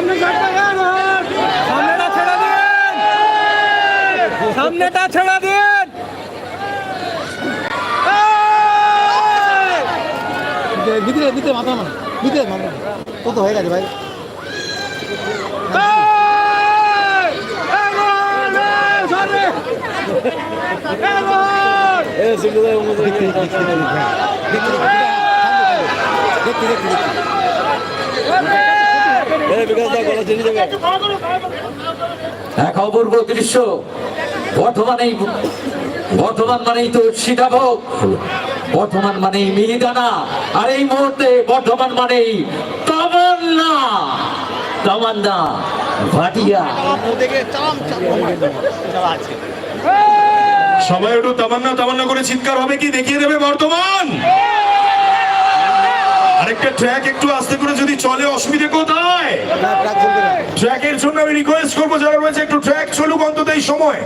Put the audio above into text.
সামনেটা ছেড়ে দিন সামনেটা ভিতরে ভিতরে মাথা মানে ভিতরে মাথা কত হয়ে গেছে ভাই দেখতে দেখতে দেখতে এক অপূর্ব দৃশ্য। বর্তমানেই বর্তমান মানেই তো সীতাভোগ বর্তমান মানেই মিহিদানা। আর এই মুহূর্তে বর্তমান মানেই তামান্না। তামান্না ভাটিয়া। সবাই একটু তামান্না তামান্না করে চিৎকার হবে কি? দেখিয়ে দেবে বর্তমান ট্র্যাক একটু আস্তে করে যদি চলে, অসুবিধে কোথায়? ট্র্যাকের জন্য আমি রিকোয়েস্ট করব, যারা রয়েছে, একটু ট্র্যাক চলুক অন্তত এই সময়।